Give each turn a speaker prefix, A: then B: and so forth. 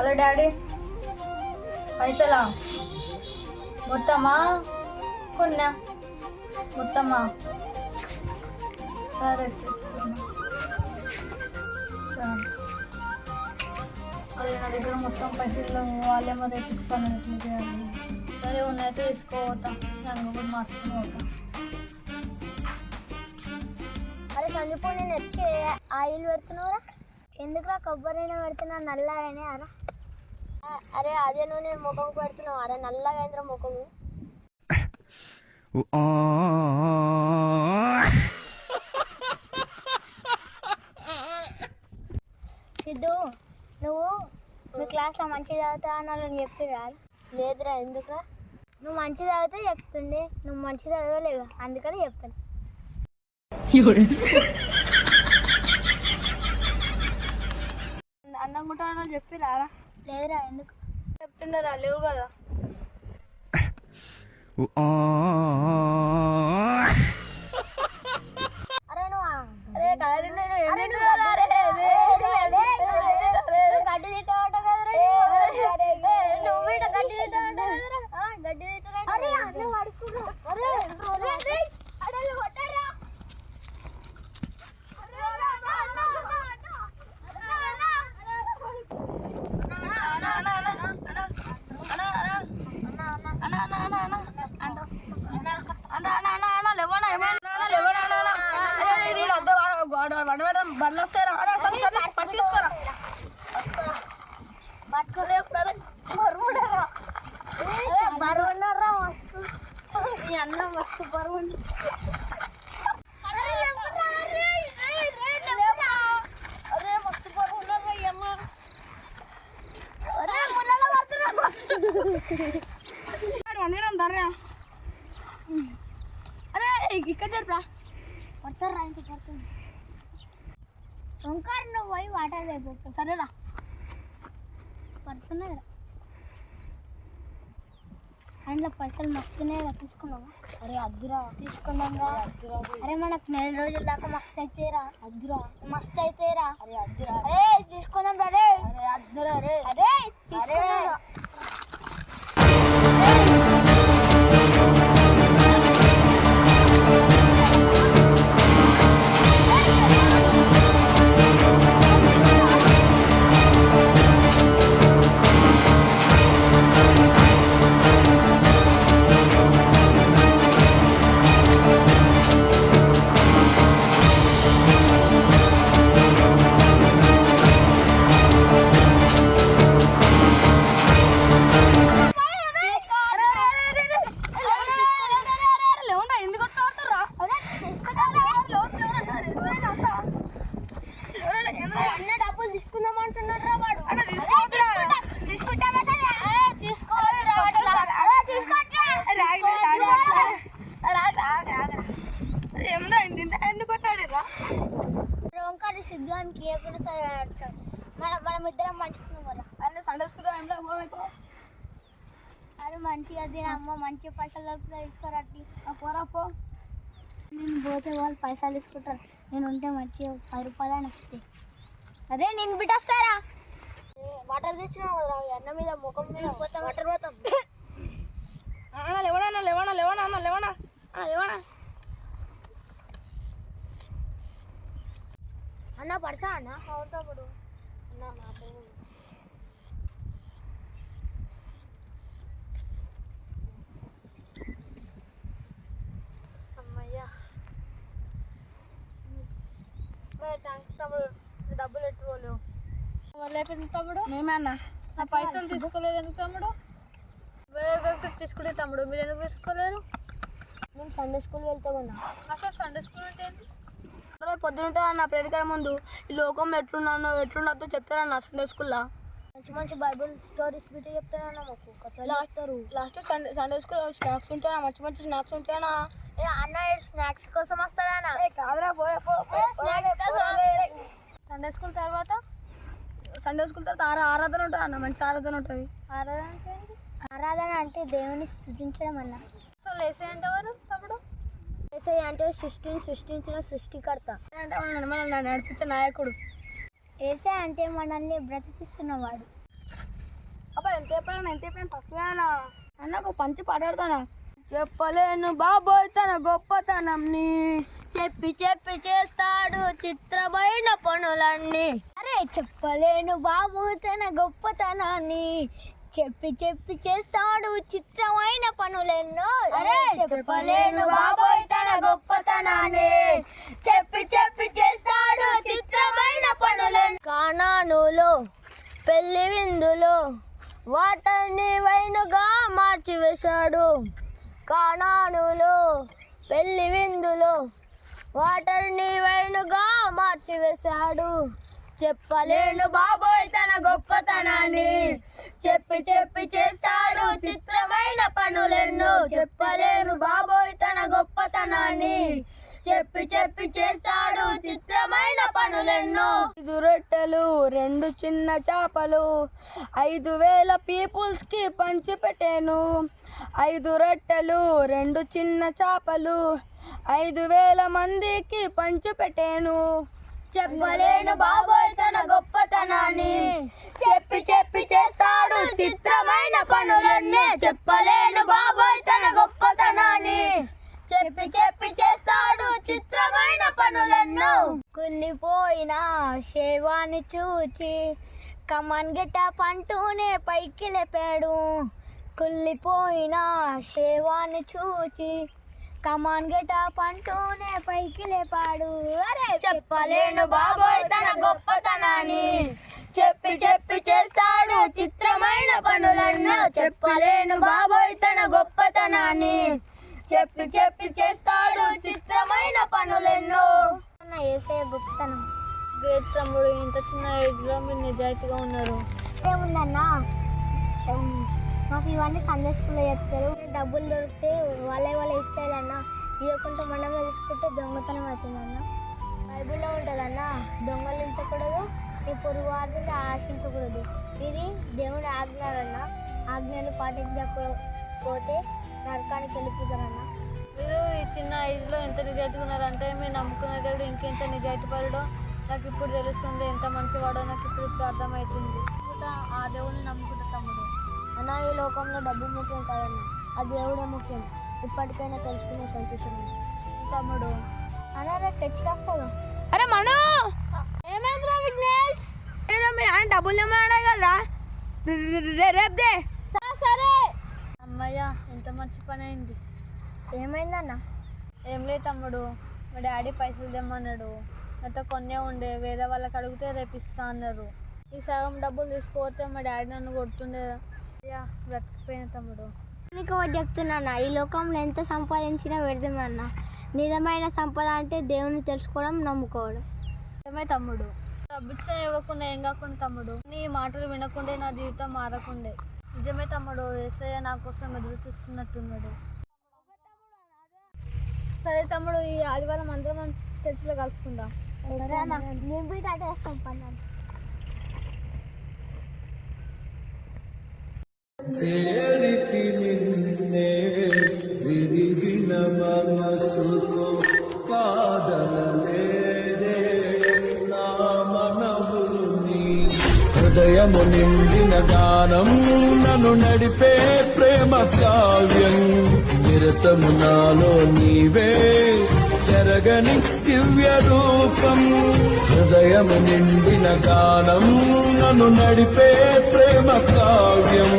A: Hello daddy. పైసలా? మొత్తమా? కొన్నా. మొత్తమా? సరే తీసుకున్నా. సరే. నా దగ్గర మొత్తం పైసలు వాళ్ళేమో తెప్పిస్తాను ఎట్లా చేయాలి సరే ఉన్నైతే తీసుకోవతా నేను కూడా మార్చుకుని పోతా.
B: అరే చనిపోయి నేను ఎక్కి ఆయిల్ పెడుతున్నావురా? ఎందుకురా కొబ్బరి నూనె పెడుతున్నా అయినా అరా అరే అదే నూనె ముఖం పెడుతున్నావు. అరే నల్లగా అయిందిరా ముఖము సిద్ధు నువ్వు మీ క్లాస్లో మంచి చదువుతా అని చెప్పిరా లేదురా ఎందుకురా? నువ్వు మంచి చదివితే చెప్తుండే. నువ్వు మంచి చదవలేవు అందుకని చెప్తాను
A: అన్నం కూడా చెప్పి రారా
B: లేదురా ఎందుకు?
A: చెప్తున్నారా లేవు కదా? వాళ్ళు వస్తారా రా సంసారా పట్టు తీసుకోరా
B: పట్టుకోలే బరువులరా బరువున్నారా మస్తు. ఈ అన్న మస్తు బరువు
A: ఇక్కడ జరిపరా
B: పడతారా ఇంటికి పడుతుంది ఓంకార్ నువ్వు పోయి వాటర్ అయిపోతావు
A: సరేరా.
B: పడుతున్నాయి అందులో పైసలు మస్తున్నాయి తీసుకున్నావా? అరే అద్దురా. తీసుకున్నాం అరే మనకు నెల రోజుల దాకా మస్తు అయితేరా. అద్దురా. మస్తు అయితేరా. అరే అద్దురా. అరే తీసుకుందాం రా రే అరే అద్దురా రే అరే తీసుకుందాం సరే మన మనం ఇద్దరం మంచుకున్నాం కదా.
A: అన్న సండే స్కూల్ పోయిపో
B: అది మంచిగా తినమ్మ మంచి పైసలు దొరుకుతాయి తీసుకురట్టి
A: పోరా పో.
B: నేను పోతే వాళ్ళు పైసలు తీసుకుంటారు. నేను ఉంటే మంచిగా పది రూపాయలు అని వస్తాయి. అరే నేను బిట్టొస్తారా వాటర్ తెచ్చినావు కదా అన్న మీద ముఖం మీద. పోతాం వాటర్ పోతాం.
A: అన్న లేవనా లేవనా లేవనా లేవనా? అన్న లేవనా?
B: అన్న పడసా అన్న? అవుతాడు అన్న నాతో
A: అమ్మయ్యా. థ్యాంక్స్ తమ్ముడు డబ్బులు ఎట్టుకోలేవు మళ్ళీ అయిపోయింది తమ్ముడు
C: అన్న.
A: నా పైసలు తీసుకోలేదు ఎందుకు తమ్ముడు వేరే తీసుకుంటే తమ్ముడు మీరు ఎందుకు తీసుకోలేరు?
B: మేము సండే స్కూల్ వెళ్తామన్నా
A: అసలు సండే స్కూల్ అంటే ఏంటి
C: పొద్దునుంటే అన్న ప్రేరికడ ముందు ఈ లోకం ఎట్లున్నానో ఎట్లున్నదో చెప్తారన్న సండే స్కూల్లో
B: మంచి మంచి బైబిల్ స్టోరీస్ బిట్టి చెప్తారన్న మాకు. కథలు చెప్తారు.
C: Last Sunday Sunday school snacks ఉంటాయా మంచి మంచి స్నాక్స్ ఉంటాయనా
B: ఏ అన్న స్నాక్స్ కోసం కోసం
A: సండే స్కూల్ తర్వాత?
C: సండే స్కూల్ తర్వాత ఆరా ఆరాధన ఉంటుంది అన్న మంచి ఆరాధన ఉంటుంది.
B: ఆరాధన? ఆరాధన అంటే దేవుని స్థుతించడం అన్న.
A: అసలు లేసే అంటే ఎవరు తమ్ముడు?
B: ఏసై అంటే సృష్టిని సృష్టించిన సృష్టికర్త.
C: అంటే మనల్ని నడిపించే నాయకుడు.
B: ఏసై అంటే మనల్ని బ్రతికిస్తున్నవాడు.
C: అబ్బా ఎంత చెప్పాను ఎంత చెప్పాను తక్కువేనా అన్న ఒక పంచి పాడాడుతానా? చెప్పలేను బాబోయ్ తన గొప్పతనం నీ.
B: చెప్పి చెప్పి చేస్తాడు చిత్రమైన పనులన్నీ. అరే చెప్పలేను బాబు తన గొప్పతనాన్ని. చెప్పి చెప్పి చేస్తాడు చిత్రమైన పనులెన్నో.
C: అరే చెప్పలేను బాబోయ్ తన గొప్పతనాన్ని. చెప్పి చెప్పి చేస్తాడు చిత్రమైన పనులను
B: కానానులో పెళ్ళి విందులో వాటర్ని వైనుగా మార్చివేశాడు. కానానులో పెళ్ళి విందులో వాటర్ని వైనుగా మార్చివేశాడు. చెప్పలేను
C: బాబోయ్ తన గొప్పతనాన్ని. చెప్పి చెప్పి చేస్తాడు చిత్రమైన పనులెన్నో. చెప్పలేను బాబోయ్ తన గొప్పతనాన్ని. చెప్పి చెప్పి చేస్తాడు చిత్రమైన పనులెన్నో. ఐదు రొట్టెలు రెండు చిన్న చేపలు ఐదు వేల పీపుల్స్కి పంచి పెట్టాను ఐదు రొట్టెలు రెండు చిన్న చేపలు ఐదు వేల మందికి పంచి పెట్టాను చెప్పలేను బాబోయ్ తన గొప్పతనాన్ని. చెప్పి చెప్పి చేస్తాడు చిత్రమైన పనులన్నీ. చెప్పలేను బాబోయ్ తన గొప్పతనాన్ని. చెప్పి చెప్పి చేస్తాడు చిత్రమైన పనులను
B: కుళ్ళిపోయిన శవాన్ని చూచి కమన్ గిట్ట పంటూనే పైకి లేపాడు. కుళ్ళిపోయిన శవాన్ని చూచి కమాన్ గిట్ట పంటూనే పైకి లేపాడు. అరే!
C: చెప్పలేను బాబోయ్ తన గొప్పతనాన్ని. చెప్పి చెప్పి చేస్తాడు చిత్రమైన పనులెన్నో. చెప్పలేను బాబోయ్ తన గొప్పతనాన్ని. చెప్పి చెప్పి చేస్తాడు చిత్రమైన పనులెన్నో.
B: ఏసే గొప్పతనం
A: గ్రేట్ తమ్ముడు ఇంత చిన్న ఏజ్లో మీరు నిజాయితీగా ఉన్నారు.
B: ఏముందన్నా మాకు ఇవన్నీ స్కూల్లో చెప్తారు. డబ్బులు దొరికితే వాళ్ళే వాళ్ళే ఇచ్చేయాలన్న. ఇవ్వకుండా మనమే తీసుకుంటే దొంగతనం అవుతుందన్న. బైబిల్లో ఉంటుందన్న దొంగలు ఉంచకూడదు ఈ పొరుగు వారిని ఆశించకూడదు. ఇది దేవుని ఆజ్ఞలన్న ఆజ్ఞలు పాటించకపోతే నరకానికి వెళ్ళిపోతారన్న.
A: మీరు ఈ చిన్న ఏజ్లో ఎంత నిజాయితీగా ఉన్నారంటే మీరు నమ్ముకునే దేవుడు ఇంకెంత నిజాయితీ పడడో నాకు ఇప్పుడు తెలుస్తుంది ఎంత మంచివాడో నాకు ఇప్పుడు ఇప్పుడు అర్థమవుతుంది ఆ దేవుని నమ్ముకుంటా తమ్ముడు.
B: అన్న ఈ లోకంలో డబ్బు ముఖ్యం కాదన్న ఆ దేవుడే ముఖ్యం. ఇప్పటికైనా తెలుసుకునే సంతోషం
A: తమ్ముడు
C: అరే మను!
B: ఏమైందిరా విఘ్నేష్?
C: డబ్బులు ఏమన్నా కదరా. రేపు దే.
B: సరే
A: అమ్మయ్య ఎంత మంచి పని అయింది.
B: ఏమైందన్న?
A: ఏం లేదు తమ్ముడు. మా డాడీ పైసలు తెమ్మన్నాడు. నాతో కొన్నే ఉండే వేరే వాళ్ళకి అడిగితే రేపు ఇస్తా అన్నారు. ఈ సగం డబ్బులు తీసుకోతే మా డాడీ నన్ను కొడుతుండే. అయ్యా బ్రతికిపోయిన తమ్ముడు.
B: నీకు చెప్తున్నా ఈ లోకంలో ఎంత సంపాదించినా వ్యర్థమన్న నిజమైన సంపద అంటే దేవుని తెలుసుకోవడం నమ్ముకోవడం.
A: నిజమే తమ్ముడు. డబ్బిచ్చా ఇవ్వకుండా ఏం కాకుండా తమ్ముడు. నీ మాటలు వినకుండే నా జీవితం మారకుండే. నిజమే తమ్ముడు ఏసయ్య నా కోసం ఎదురు చూస్తున్నట్టున్నాడు. సరే తమ్ముడు ఈ ఆదివారం అందరం మనం చర్చిలో కలుసుకుందాం.
D: చేరికి నిన్నే విరిగిన మనవుని హృదయము నిండిన గానం నన్ను నడిపే ప్రేమ కావ్యం నిరతము నాలో నీవే జరగని దివ్య రూపం హృదయము నిండిన గానం నన్ను నడిపే ప్రేమ కావ్యం